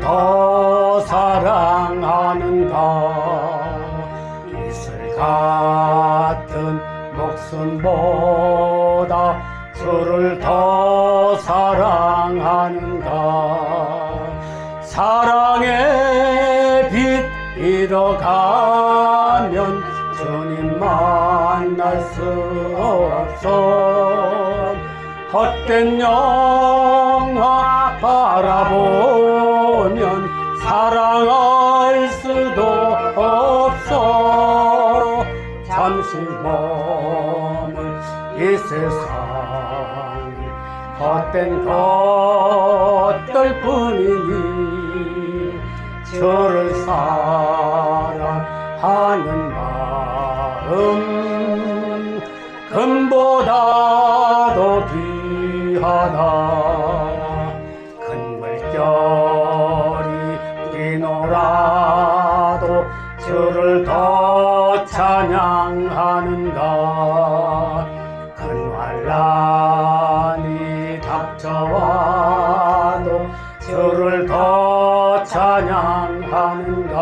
더 사랑하는가 이슬 같은 목숨보다 주를 더 사랑하는가 사랑의 빛 잃어가면 주님 만날 수 없어. 헛된 영화 바라보면 사랑할 수도 없어. 잠시 머물 이 세상 헛된 것들 뿐이니 저를 사랑하는 마음 금보다도 귀하다 주를 더 찬양하는가? 큰 환란이 닥쳐와도 주를 더 찬양하는가?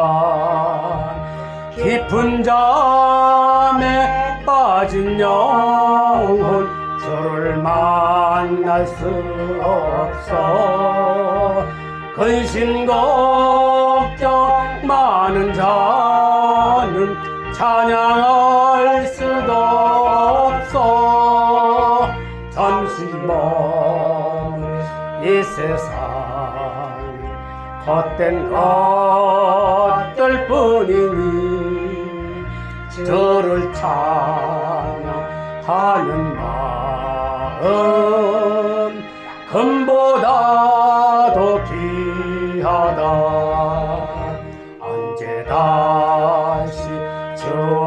깊은 잠에 빠진 영혼 주를 만날 수 없어. 근심 걱정 많은 자는 찬양할 수도 없어. 잠시 머물 이 세상 헛된 것들 뿐이니 저를 찬양하는 마음 금보다도 귀하다. 언제 다시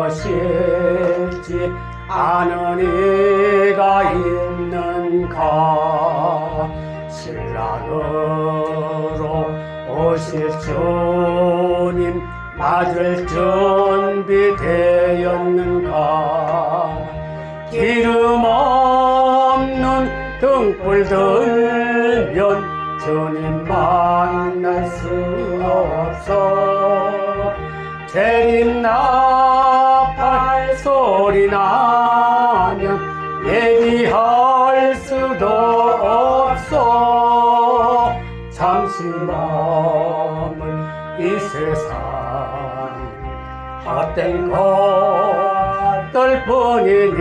주실지 아는 이가 있는가 신랑으로 오실 주님 맞을 준비되었는가? 기름 없는 등불 들면 주님 만날 수 없어. 재림 나 헛된 것들 뿐이니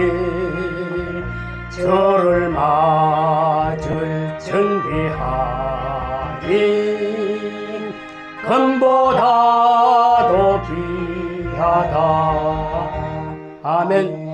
저를 맞을 준비하니 금보다도 귀하다. 아멘